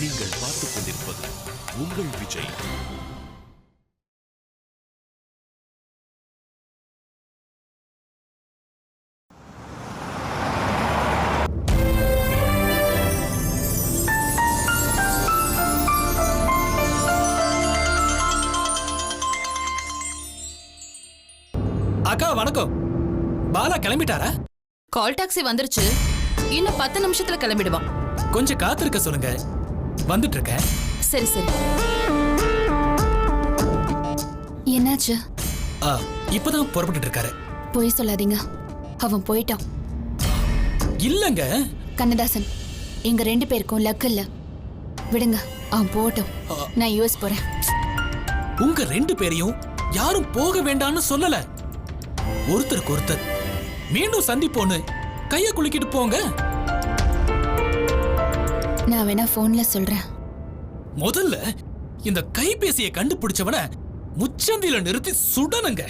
நீங்கள் பார்த்துக் கொண்டிருப்பது உங்கள் விஜய். அக்கா வணக்கம். பாலா கிளம்பிட்டாரா? கால் டாக்ஸி வந்துருச்சு. இன்னும் பத்து நிமிஷத்துல கிளம்பிடுவான். கொஞ்சம் காத்திருக்க சொல்லுங்க. வந்துட்டு இருக்கேன் சரி சரி. என்னாச்சு? ஆ, இப்பதான் புறப்பட்டுட்டு இருக்காரு பொய் சொல்லாதீங்க. அவன் போயிட்டான். இல்லங்க. கண்ணதாசன் எங்க ரெண்டு பேருக்கும் லக் இல்ல. விடுங்க அவன் போகட்டும். நான் யூஎஸ் போறேன். உங்க ரெண்டு பேரையும் யாரும் போக வேண்டாம்னு சொல்லல. ஒருத்தருக்கு ஒருத்தர். மீண்டும் சந்திப்போன்னு கைய குலுக்கிட்டு போங்க. நான் வேணா போன்ல சொல்றேன். முதல்ல இந்த கைபேசியை கண்டுபிடிச்சவன முச்சந்தில நிறுத்தி சுடணுங்க.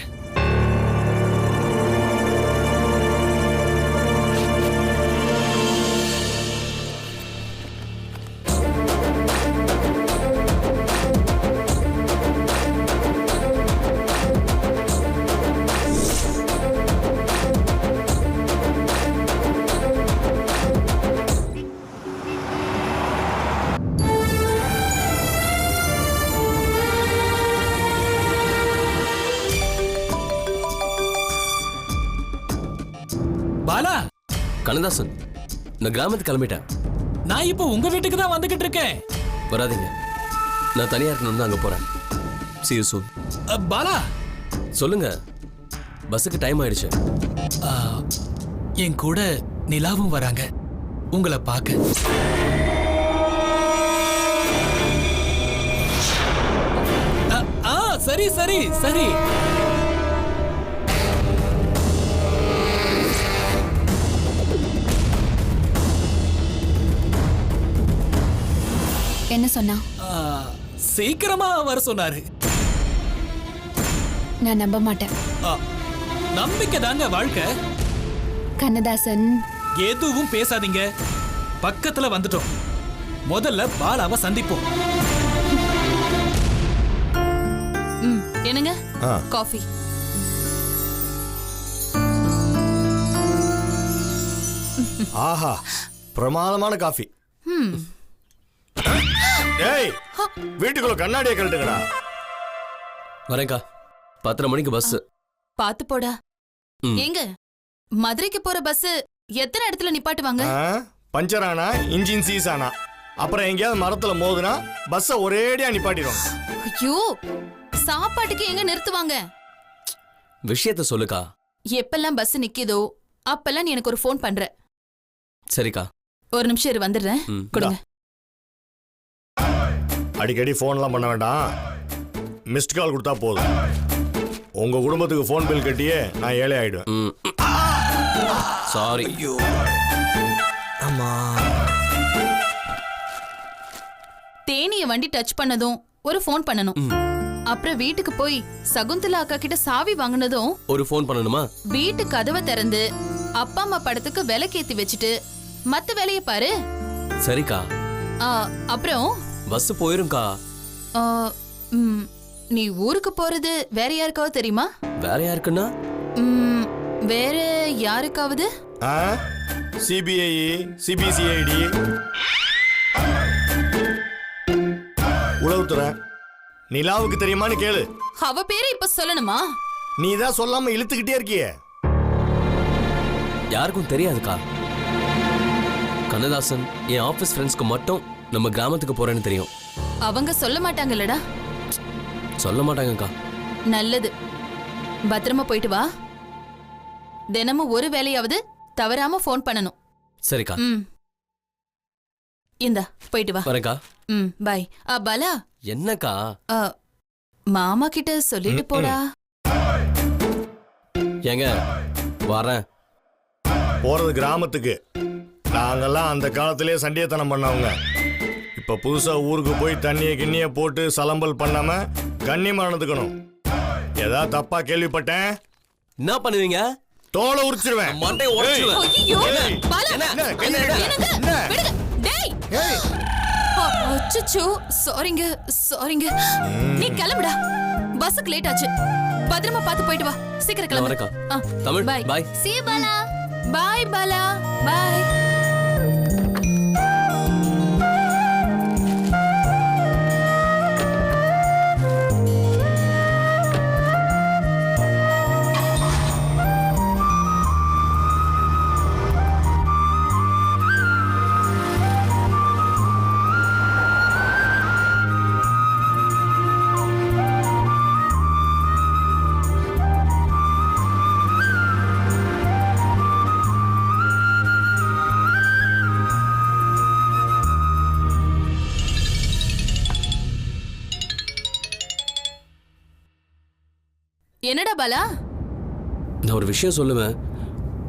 கண்ணதாசன். நான் கிராமத்துக்கு கிளம்பிட்டேன். நான் இப்போ உங்க வீட்டுக்கு தான் வந்துகிட்டு இருக்கேன். வராதீங்க. நான் தனியா இருக்கணும்னு தான் அங்க போறேன். See you soon. அ, பாலா! சொல்லுங்க. பஸ்ஸுக்கு டைம் ஆயிடுச்சு. என் கூட நிலாவும் வராங்க. உங்களை பார்க்க. சரி சரி சரி. என்ன சொன்னா. சீக்கிரமா வர சொன்னாரு. நான் நம்ப மாட்டேன். ஆ, நம்பிக்கை தாங்க வாழ்க்கை. கண்ணதாசன். எதுவும் பேசாதீங்க. பக்கத்துல வந்துட்டோம். முதல்ல பாலாவை சந்திப்போம். ம் என்னங்க? காஃபி. ஆஹா பிரமாதமான காஃபி. வீட்டுக்குள்ள கண்ணாடியை கழட்டுங்கடா. வரேன்க்கா. பத்தரை மணிக்கு பஸ் பாத்து போடா. ம். ஏங்க மதுரைக்கு போற பஸ் எத்தனை இடத்துல நிப்பாட்டுவாங்க? ஆ, பஞ்சர் ஆனா இன்ஜின் சீஸ் ஆனா. அப்புறம் எங்கேயாவது மரத்துல மோதுனா பஸ்ஸை ஒரேடியா நிப்பாட்டிடுவாங்க. ஐயோ சாப்பாட்டுக்கு எங்க நிறுத்துவாங்க? விஷயத்த சொல்லுக்கா. எப்பெல்லாம் பஸ் நிக்குதோ அப்பெல்லாம் நீ எனக்கு ஒரு ஃபோன் பண்ற. சரிக்கா. ஒரு நிமிஷம் இரு வந்துடுறேன். ம். கொடுங்க. அடிக்கடி ஃபோன்லாம் பண்ண வேண்டாம். மிஸ்ட் கால் கொடுத்தா போதும். உங்க குடும்பத்துக்கு ஃபோன் பில் கட்டியே நான் ஏழை ஆயிடுவேன். சாரி தேனிய வண்டி டச் பண்ணதும் ஒரு ஃபோன் பண்ணணும். அப்புறம் வீட்டுக்கு போய் சகுந்தலா அக்கா கிட்ட சாவி வாங்கினதும் ஒரு ஃபோன் பண்ணணுமா? வீட்டு கதவை திறந்து அப்பா அம்மா படத்துக்கு விலைக்கேத்தி வச்சுட்டு மத்த வேலைய பாரு. சரிக்கா. ஆ, அப்புறம்? பஸ் போயிரும்க்கா நீ ஊருக்கு போறது வேற யாருக்காவது தெரியுமா? வேற யாருக்குன்னா? ம், வேற யாருக்காவது? ஆ? சிபிஐ சிபிசிஐடி உளவுத்துறை நிலாவுக்கு தெரியுமான்னு கேளு. அவ பேரை இப்ப சொல்லணுமா? நீ தான் சொல்லாம இழுத்துக்கிட்டே இருக்கியே. யாருக்கும் தெரியாதுக்கா. கண்ணதாசன் என் ஆபீஸ் ஃப்ரெண்ட்ஸ்க்கு மட்டும் நம்ம கிராமத்துக்கு போறேன்னு தெரியும். அவங்க சொல்ல மாட்டாங்கல்லடா. சொல்ல மாட்டாங்கக்கா. நல்லது. பத்திரமா போயிட்டு வா. தினமும் ஒரு வேலையாவது தவறாம ஃபோன் பண்ணணும். சரிக்கா. ம். இந்தா போயிட்டு வா. வரேன்க்கா. ம் பை ஆ பாலா. என்னக்கா? ஆ, மாமா கிட்ட சொல்லிட்டு போடா. ஏங்க வரேன். போறது கிராமத்துக்கு. நாங்கெல்லாம் அந்த காலத்திலே சண்டியத்தனம் பண்ணவங்க. இப்ப புதுசா ஊருக்கு போய் தண்ணிய கிண்ணிய போட்டு சலம்பல் பண்ணாம கண்ணியமா நடந்துக்கணும். ஏதாவது தப்பா கேள்விப்பட்டேன்? என்ன பண்ணுவீங்க? தோலை உரிச்சிருவேன். மண்டையை உடைச்சிருவேன். ஐயோ பாலா என்ன, கையை எடு. என்னங்க என்ன? விடுங்க டேய். ஏய், அச்சச்சோ சாரிங்க சாரிங்க நீ கிளம்புடா. பஸ்ஸுக்கு லேட் ஆச்சு. பத்திரமா பார்த்து போயிட்டு வா. சீக்கிரம் கிளம்பு. தமிழ். பாய் See you, பாலா. பாய் பாலா. பாய் என்னடா பாலா? நான் ஒரு விஷயம் சொல்லுவேன்.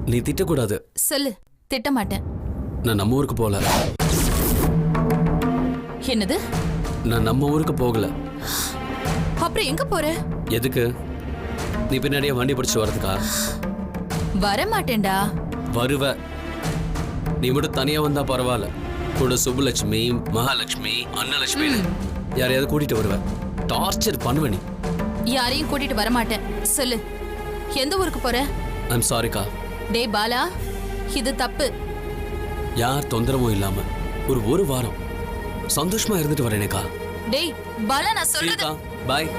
நீ திட்டக்கூடாது. சொல்லு திட்ட மாட்டேன் நான் நம்ம ஊருக்கு போகல. என்னது? நான் நம்ம ஊருக்கு போகல. அப்புறம் எங்க போற? எதுக்கு? நீ பின்னாடியே வண்டி பிடிச்சி வரதுக்கா வர மாட்டேன்டா வருவ. நீ மட்டும் தனியா வந்தா பரவாயில்ல. கூட சுப்புலட்சுமி மகாலட்சுமி அன்னலட்சுமி யாரையாவது கூட்டிட்டு வருவ. டார்ச்சர் பண்ணுவ நீ. யாரையும் கூட்டிட்டு வர மாட்டேன் சொல்லு. எந்த ஊருக்கு போற? ஐம் சாரிக்கா டேய் பாலா. இது தப்பு. யார் தொந்தரவும் இல்லாம ஒரு ஒரு வாரம் சந்தோஷமா இருந்துட்டு வரேனேக்கா டேய் பாலா நான் சொல்றது சரிக்கா பாய்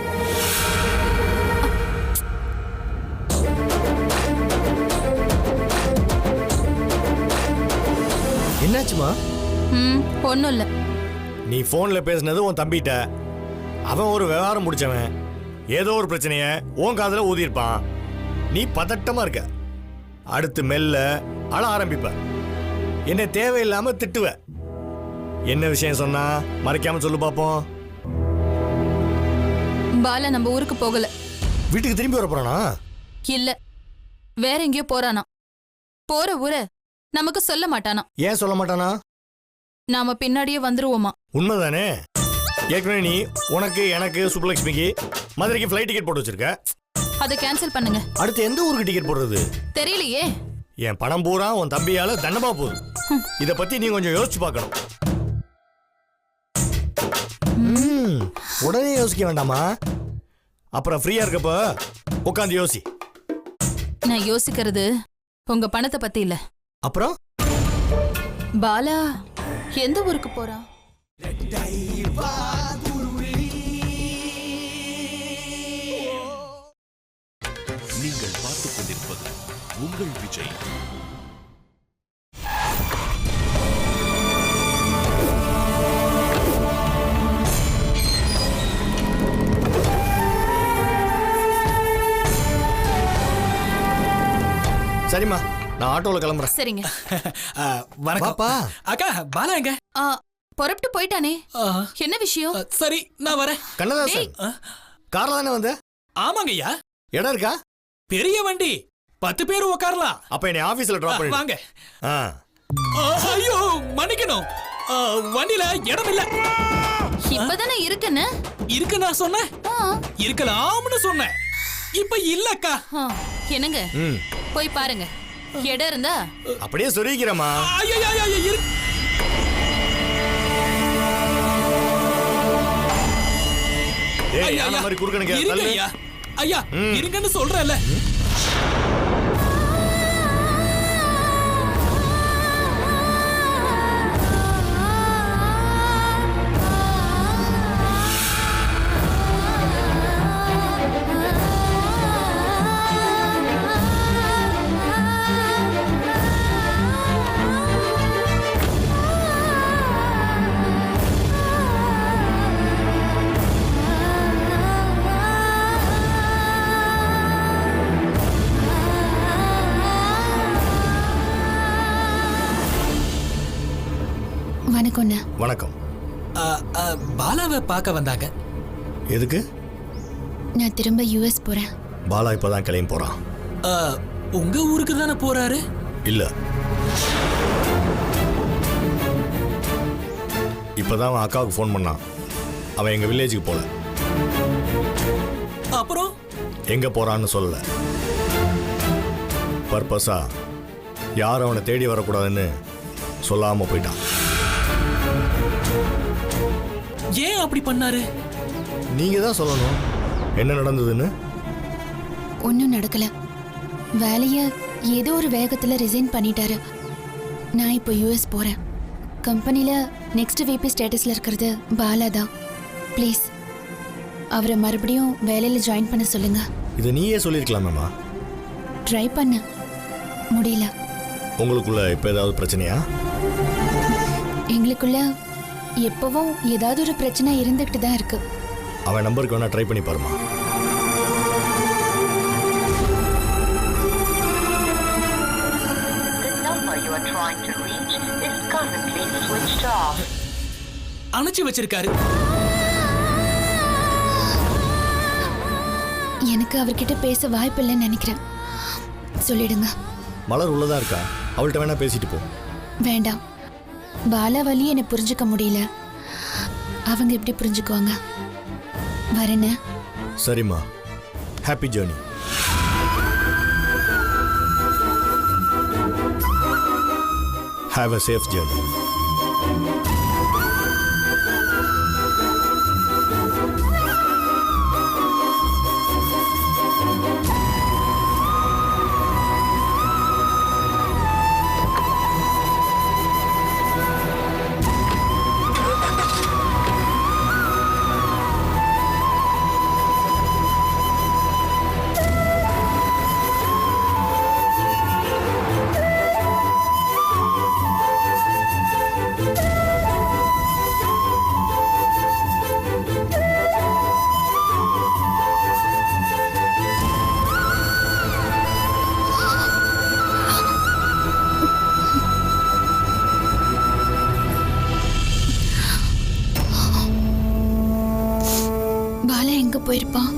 என்னாச்சுமா? ம் ஒன்றும் இல்லை. நீ ஃபோன்ல பேசுனது உன் தம்பிட்ட. அவன் ஒரு விவகாரம் முடிச்சவன். ஏதோ ஒரு பிரச்சனைய உன் காதுல ஊதியிருப்பான். நீ பதட்டமா இருக்க. அடுத்து மெல்ல அழ ஆரம்பிப்ப. என்ன தேவையில்லாம திட்டுவ. என்ன விஷயம் சொன்னா மறைக்காம சொல்லு பாப்போம். பாலா நம்ம ஊருக்கு போகல. வீட்டுக்கு திரும்பி வர போறானா? இல்ல. வேற எங்கேயோ போறானா. போற ஊரை நமக்கு சொல்ல மாட்டானா. ஏன் சொல்ல மாட்டானா? நாம பின்னாடியே வந்துருவோமா. உண்மைதானே? ஏற்கனவே நீ உனக்கு எனக்கு சுப்புலட்சுமிக்கு மதுரைக்கு ஃப்ளைட் டிக்கெட் போட்டு வச்சிருக்க. அதை கேன்சல் பண்ணுங்க. அடுத்து எந்த ஊருக்கு டிக்கெட் போடுறது? தெரியலையே. என் பணம் பூரா உன் தம்பியால தண்டமா போகுது. இத பத்தி நீ கொஞ்சம் யோசிச்சு பார்க்கணும். உடனே யோசிக்க வேண்டாமா? அப்புறம் ஃப்ரீயா இருக்கப்ப உட்காந்து யோசி. நான் யோசிக்கிறது உங்க பணத்தை பத்தி இல்ல. அப்புறம்? பாலா எந்த ஊருக்கு போறான்? உங்கள் விஜய். சரிம்மா நான் ஆட்டோல கிளம்புறேன். சரிங்க. ஆ, வணக்கம். வாப்பா. அக்கா பாலா எங்க? ஆ, புறப்பட்டு போயிட்டானே. ஆ, என்ன விஷயம்? சரி நான் வரேன். கண்ணதாசன் ஆ, கார்ல தானே வந்த? ஆமாங்க ஐயா இடம் இருக்கா? பெரிய வண்டி. பத்து பேர் உட்காரலாம் அப்ப என்னை ஆபீஸ்ல டிராப் பண்ணி வாங்க. ஐயோ மன்னிக்கணும். வண்டியில இடம் இல்ல. இப்பதானே இருக்குன்னு? இருக்கு நான் சொன்னேன். இருக்கலாம்னு சொன்னேன். இப்ப இல்லக்கா. ஆ, என்னங்க? போய் பாருங்க. இடம் இருந்தா? அப்படியே இரு. ஏய் ஐயா, மாதிரி குறுக்கணுங்க. ஐயா. இருங்கன்னு சொல்றேன்ல வணக்கம்ண்ணா வணக்கம். ஆ, ஆ, பாலாவை பார்க்க வந்தாங்க. எதுக்கு? நான் திரும்ப யூஎஸ் போறேன். பாலா இப்பதான் கிளம்பி போறான். ஆ, உங்க ஊருக்கு தானே போறாரு? இல்ல. இப்பதான் அவன் அக்காவுக்கு ஃபோன் பண்ணான். அவன் எங்க வில்லேஜுக்கு போல. அப்புறம்? எங்க போறான்னு சொல்லல. பர்பஸா யாரும் அவனை தேடி வரக்கூடாதுன்னு சொல்லாம போயிட்டான். ஏன் அப்படி பண்ணாரு? நீங்க தான் சொல்லணும். என்ன நடந்ததுன்னு? ஒன்றும் நடக்கல. வேலைய ஏதோ ஒரு வேகத்துல ரிசைன் பண்ணிட்டாரு. நான் இப்போ யூஎஸ் போறேன். கம்பெனில நெக்ஸ்ட் விபி ஸ்டேட்டஸ்ல இருக்கிறது பாலா தான். ப்ளீஸ் அவரை மறுபடியும் வேலையில ஜாயின் பண்ண சொல்லுங்க. இதை நீயே சொல்லியிருக்கலாமேம்மா ட்ரை பண்ண. முடியல. உங்களுக்குள்ள இப்போ ஏதாவது பிரச்சனையா? எங்களுக்குள்ள எப்பவும் ஏதாவது ஒரு பிரச்சனை இருந்துகிட்டு தான் இருக்கு. அவன் நம்பருக்கு வேணா ட்ரை பண்ணி பாருமா The number you are trying to reach is currently switched off. அணைச்சு வச்சிருக்காரு. எனக்கு அவர்கிட்ட பேச வாய்ப்பு இல்லைன்னு நினைக்கிறேன். சொல்லிடுங்க. மலர் உள்ளதா இருக்கா? அவள்கிட்ட வேணா பேசிட்டு போ. வேண்டாம். பாலாவலி என்னை புரிஞ்சுக்க முடியல. அவங்க எப்படி புரிஞ்சுக்குவாங்க? வரேன்னு. சரிம்மா. Happy journey have a safe journey போயிருப்பான்.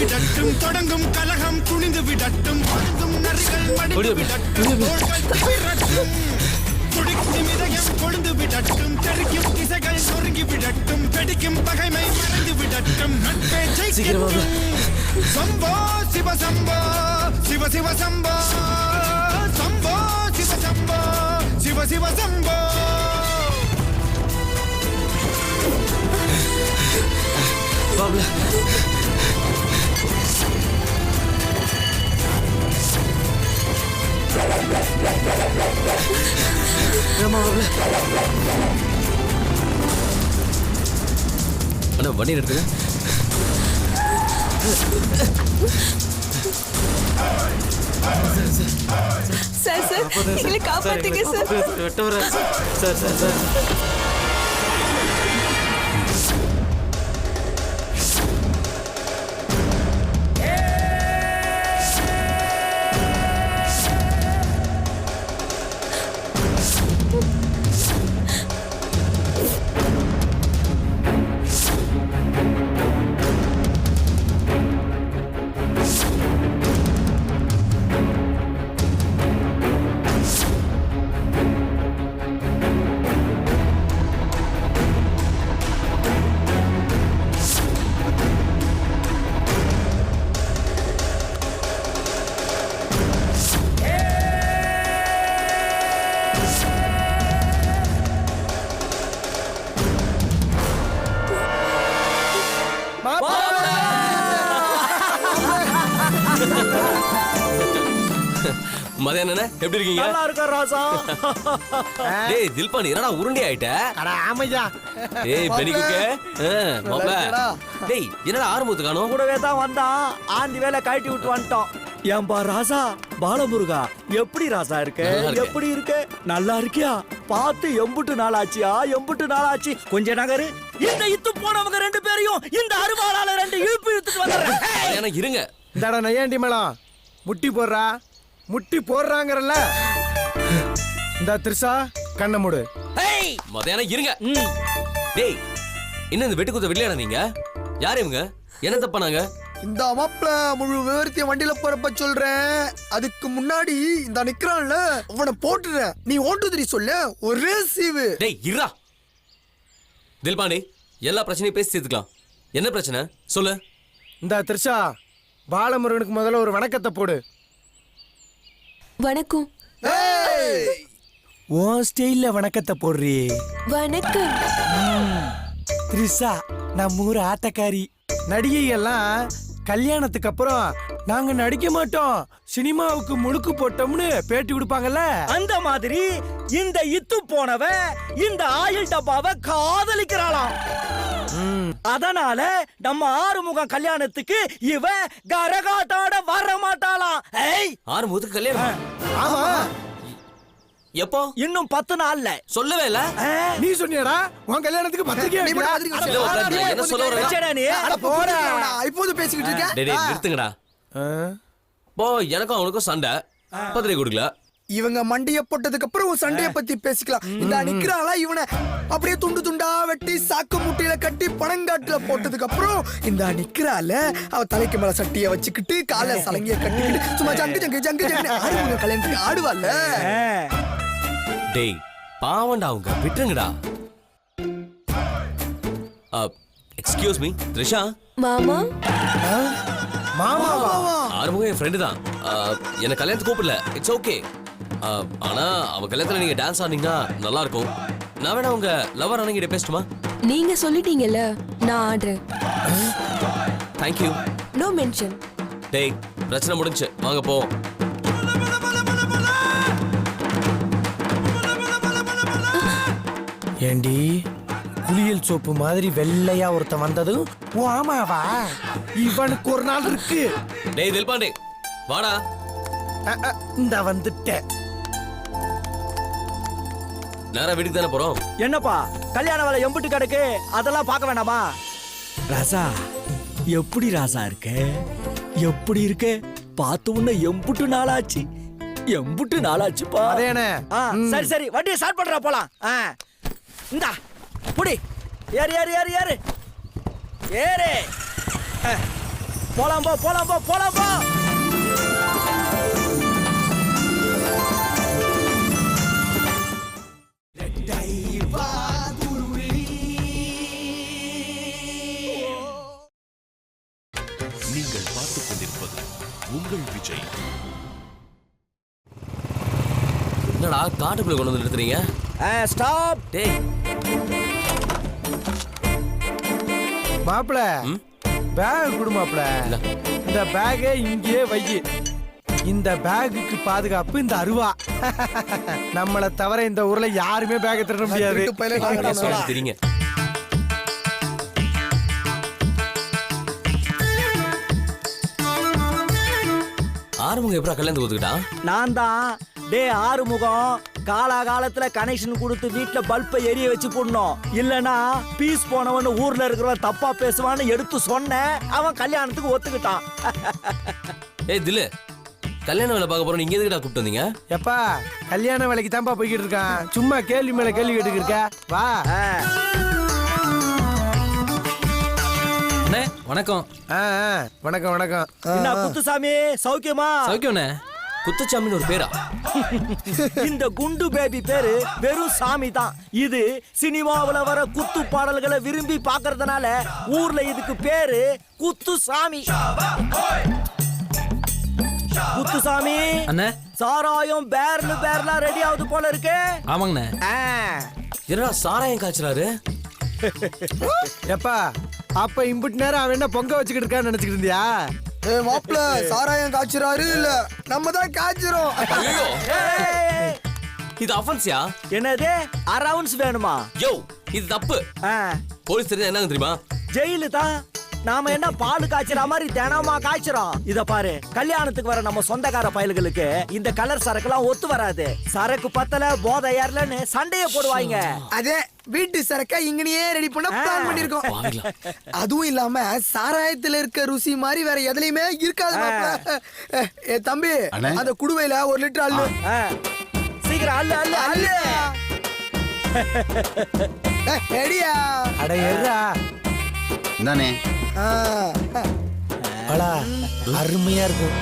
விடட்டும் தொடங்கும் கலகம் துணிந்து விடட்டும் வாழ்ந்தும் நரிகள் மடிந்து விடட்டும் தோள்கள் துடிக்கும் இதயம் கொழுந்து விடட்டும் தெரிக்கும் திசைகள் நொறுங்கி விடட்டும் பெடிக்கும் பகைமை மறைந்து விடட்டும் நட்பே ஜெயிக்கட்டும் சம்போ சிவ சம்போ சிவ சிவ சம்போ சம்போ சிவ சம்போ சிவ சிவ சம்போ பாப்ல ஏம்மா பாப்ல அண்ணா வண்டி எடுத்துங்க சார் சார் எங்களை காப்பாத்துங்க சார் வெட்ட சார் சார் சார். எப்படி இருக்கீங்க? நல்லா இருக்க ராசா டேய் தில்பான் என்னடா உருண்டை ஆயிட்ட? அட ஆமையா ஏய் பெனி குக்கே. மாப்ள டேய் என்னடா ஆரம்பத்து காணோம்? கூடவே தான் வந்தான். ஆண்டி வேலை கழட்டி விட்டு வந்துட்டோம். ஏன்பா ராசா பாலமுருகா எப்படி ராசா இருக்க. எப்படி இருக்க? நல்லா இருக்கியா? பார்த்து எம்புட்டு நாள் ஆச்சியா எம்புட்டு நாள் ஆச்சு கொஞ்ச நகரு. இந்த இத்து போனவங்க ரெண்டு பேரையும் இந்த அருவாளால ரெண்டு இழுப்பு இழுத்துட்டு வந்துடுறேன். மதியானம் இருங்க. இந்தாடா நையாண்டி மேளம். முட்டி போடுறா. முட்டி போடுறாங்கறல்ல. இந்த த்ரிஷா கண்ணை மூடு. மதியானம் இருங்க. டேய் என்ன இந்த வெட்டு குத்த விடலையா நீங்க? யார் இவங்க? என்ன தப்பானாங்க இந்த மாப்பிள முழு விவரத்தையும் வண்டியில போறப்ப சொல்றேன். அதுக்கு முன்னாடி இந்த நிக்கிறான்ல அவனை போட்டுறேன். நீ ஓட்டுதிரி சொல்ல ஒரே சீவு. டேய் இருடா. தில்பாண்டி எல்லா பிரச்சனையும் பேசி தீர்த்துக்கலாம். என்ன பிரச்சனை? சொல்லு. இந்த த்ரிஷா பாலமுருகனுக்கு முதல்ல ஒரு வணக்கத்தை போடு. வணக்கம். உன் ஸ்டைல்ல வணக்கத்தை போடுறி. வணக்கம். த்ரிஷா நம்ம ஊர் ஆட்டக்காரி. நடிகை எல்லாம் கல்யாணத்துக்கு அப்புறம் நாங்க நடிக்க மாட்டோம். சினிமாவுக்கு முழுக்கு போட்டோம்னு பேட்டி கொடுப்பாங்கல்ல? அந்த மாதிரி இந்த இத்து போனவ இந்த ஆயில் டப்பாவை காதலிக்கிறாளாம். அதனால நம்ம ஆறுமுகம் கல்யாணத்துக்கு இவ கரகாட்டோட வர மாட்டாளாம் ஏய்! ஆறு முதுக்கு கல்யாணம் ஆமா. எப்போ? இன்னும் பத்து நாள்ல. சொல்லவே இல்ல. நீ சொன்னியாடா உன் கல்யாணத்துக்கு பத்திரிக்கை என்ன சொல்ல வர நீ. அட போடா. இப்போது பேசிக்கிட்டு இருக்க டேய் டேய், நிறுத்துங்கடா. போ எனக்கும் அவனுக்கும் சண்டை. பத்திரிக்கை கொடுக்கல. இவங்க மண்டிய போட்டதுக்கு அப்புறம் உன் சண்டைய பத்தி பேசிக்கலாம். இந்த நிக்கிறாளா இவனை? அப்படியே துண்டு துண்டா வெட்டி சாக்கு முட்டையில கட்டி பனங்காட்டுல போட்டதுக்கு அப்புறம் இந்த நிக்கிறால அவ தலைக்கு மேல சட்டிய வச்சுக்கிட்டு கால சலங்கிய கட்டிக்கிட்டு சும்மா ஜங்கு ஜங்கு ஜங்கு ஜங்கு ஆடுவாங்க கல்யாணத்துக்கு ஆடுவாள்ல. டேய் பாவண்டா அவங்க. விட்டுருங்கடா. Excuse me Trisha? மாமா? மாமாவா? ஆறுமுகம் என் ஃப்ரெண்டு தான். என்னை கல்யாணத்துக்கு கூப்பிடல. இட்ஸ் ஓகே ஆனா அவ கல்யாணத்துல நீங்க டான்ஸ் ஆடினீங்கன்னா நல்லா இருக்கும் நான் வேணா உங்க லவர் அணங்கிட்ட பேசட்டுமா? நீங்க சொல்லிட்டீங்கல்ல நான் ஆடுறேன். தேங்க்யூ நோ மென்ஷன் டேய் பிரச்சனை முடிஞ்சு. வாங்க போ. ஏண்டி குளியல் சோப்பு மாதிரி வெள்ளையா ஒருத்தன் வந்ததும் ஓ ஆமாவா? இவனுக்கு ஒரு நாள் இருக்கு. டேய் தில்பாண்டே வாடா. இந்த வந்துட்டேன். நேரா வீட்டுக்கு தானே போறோம்? என்னப்பா? கல்யாண வேலை எம்புட்டு கிடக்கு. அதெல்லாம் பார்க்க வேண்டாமா ராசா எப்படி ராசா இருக்க? எப்படி இருக்க? பார்த்த உன்ன எம்புட்டு நாளாச்சு. எம்புட்டு நாளாச்சுப்பா. அதேனே ஆ, சரி சரி. வண்டியை ஸ்டார்ட் பண்றா போலாம். ஆ. இந்தா புடி. ஏறு ஏறு ஏறு ஏறு. ஏறு. ஆ, போலாம் போ போலாம் போ போலாம் போ. காட்டுக்குள்ள கொண்டு வந்து நிறுத்துறீங்க? ஸ்டாப் டேய். மாப்பிள? பேக் கொடு மாப்பிள. இல்ல. இந்த பேக்கை இங்கேயே வை. இந்த பேக்குக்கு பாதுகாப்பு இந்த அருவா. நம்மளை தவிர இந்த ஊர்ல யாருமே பேக்கை திருட முடியாது. தெரியுங்க. ஆறுமுகம் எப்படா கல்யாணத்துக்கு ஒத்துக்கிட்டான்? நான் தான். டே ஆறுமுகம் காலாகாலத்துல கனெக்ஷன் கொடுத்து வீட்ல பல்பை எரிய வச்சு போடணும். இல்லனா பீஸ் போனவன் ஊர்ல இருக்கிறவன் தப்பா பேசுவான்னு எடுத்து சொன்னேன் அவன் கல்யாணத்துக்கு ஒத்துக்கிட்டான். ஏய் தில்லு கல்யாண வேலை பார்க்க போறோம் நீங்க எதுக்குடா கூப்பிட்டு வந்தீங்க? எப்பா கல்யாண வேலைக்கு தான்ப்பா போய்கிட்டு இருக்கான் சும்மா கேள்வி மேல கேள்வி கேட்டுக்கிட்டு இருக்க. வா. ஆ. அண்ணே வணக்கம். ஆ, ஆ, வணக்கம் வணக்கம். என்ன குத்துசாமி சௌக்கியமா? சௌக்கியண்ணே குத்துச்சாமின்னு ஒரு பேரா? இந்த குண்டு பேபி பேரு வெறும் சாமி தான். இது சினிமாவுல வர குத்து பாடல்களை விரும்பி பார்க்கறதுனால ஊர்ல இதுக்கு பேரு குத்துசாமி குத்துசாமி அண்ணே. சாராயம் பேர்னு பேர்லாம் ரெடி ஆகுது போல இருக்கு. ஆமாங்கண்ணே. என்னடா சாராயம் காய்ச்சலாரு எப்பா அப்ப இம்புட்டு நேரம் அவன் என்ன பொங்க வச்சுக்கிட்டு இருக்கான்னு நினைச்சுக்கிட்டு இருந்தியா? ஏ மாப்பிள சாராயம் காய்ச்சுறாரு இல்ல? நம்ம தான் காய்ச்சுறோம். ஐயோ. ஏய், இது அஃபென்ஸ்யா என்னது? அரவுன்ஸ் வேணுமா? யோ இது தப்பு. ஆ, போலீஸ் தெரிஞ்சா என்னங்க தெரியுமா? ஜெயிலு தான். நாம என்ன பால் காய்ச்சற மாதிரி தினமா காய்ச்சறோம்? இத பாரு கல்யாணத்துக்கு வர நம்ம சொந்தக்கார பயல்களுக்கு இந்த கலர் சரக்குலாம் ஒத்து வராது. சரக்கு பத்தல போதை ஏறலன்னு சண்டைய போடுவாங்க. அதே வீட்டு சரக்கா இங்கனையே ரெடி பண்ண பிளான் பண்ணிருக்கோம். அதுவும் இல்லாம சாராயத்துல இருக்க ருசி மாதிரி வேற எதுலயுமே இருக்காது தம்பி அந்த குடுவையில ஒரு லிட்டர் அள்ளு. சீக்கிரம் அல்ல அல்ல அல்ல அள்ளு. ரெடியா அட எர்ரா தானே அருமையா இருக்கும்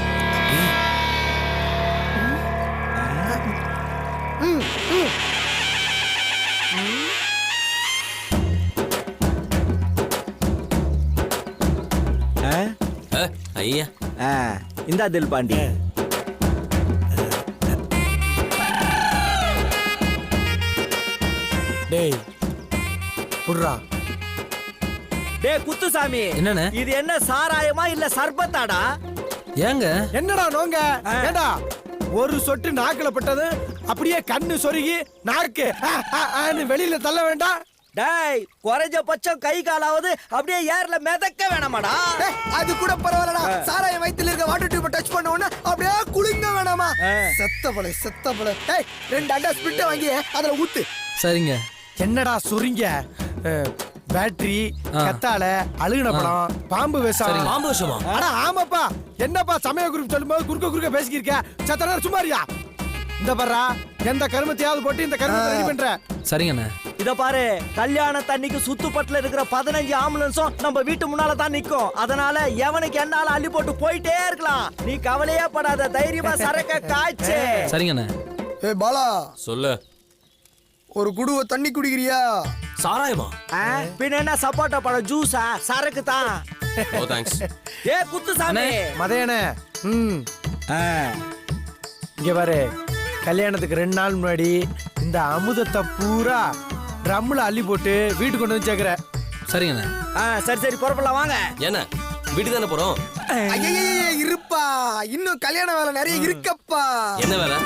இந்தா தில் பாண்டி டேய் புடுறா. டே குத்துசாமி. என்னண்ணே? இது என்ன சாராயமா இல்ல சர்பத்தாடா? ஏங்க? என்னடா நோங்க? ஏண்டா? ஒரு சொட்டு நாக்குல பட்டது அப்படியே கண்ணு சொருகி நாக்கு வெளியில தள்ள வேண்டாம். டேய் குறைஞ்சபட்சம் கை காலாவது அப்படியே ஏர்ல மிதக்க வேணாமாடா. அது கூட பரவாயில்லடா. சாராய வயித்துல இருக்க வாட்டர் டியூப் டச் பண்ண உடனே அப்படியே குலுங்க வேணாமா. செத்த பழ செத்த பழ டேய் ரெண்டு அண்டா ஸ்பிரிட்ட வாங்கி அதுல ஊத்து. சரிங்க. என்னடா சொரிங்க? பேட்டரி கத்தாழ அழுகின படம் பாம்பு விஷம். பாம்பு விஷமா? அட ஆமாப்பா. என்னப்பா சமய குரூப் சொல்லும்போது குறுக்க குறுக்க பேசிக்கிருக்க? சத்த நேரம் சும்மாரியா இந்த பர்றா எந்த கருமத்தையாவது போட்டு இந்த கருமத்தை ரெடி பண்ற. சரிங்கண்ணே. இத பாரு கல்யாண தண்ணிக்கு சுத்துப்பட்டுல இருக்கிற பதினஞ்சு ஆம்புலன்ஸும் நம்ம வீட்டு முன்னால தான் நிக்கும். அதனால எவனுக்கு என்னால அள்ளி போட்டு போயிட்டே இருக்கலாம். நீ கவலையே படாத தைரியமா சரக்க காய்ச்சே. சரிங்கண்ணே. ஏ பாலா. சொல்லு. ஒரு குடுவ தண்ணி குடிக்கிறியா? சாராயமா? ஆ, பின்ன என்ன சப்போட்டா பழம் ஜூஸா? சரக்கு தான். ஓ தேங்க்ஸ் ஏ குத்துசாமி மதையனே ம். இங்க பாரு. கல்யாணத்துக்கு ரெண்டு நாள் முன்னாடி இந்த அமுதத்தை பூரா ட்ரம்ல அள்ளி போட்டு வீட்டுக்கு கொண்டு வந்து சேர்க்கிற. சரிங்கண்ணே ஆ, சரி சரி புறப்படலாம் வாங்க. என்ன வீட்டுக்கு தானே போறோம்? இருப்பா. இன்னும் கல்யாண வேலை நிறைய இருக்கப்பா. என்ன வேலை?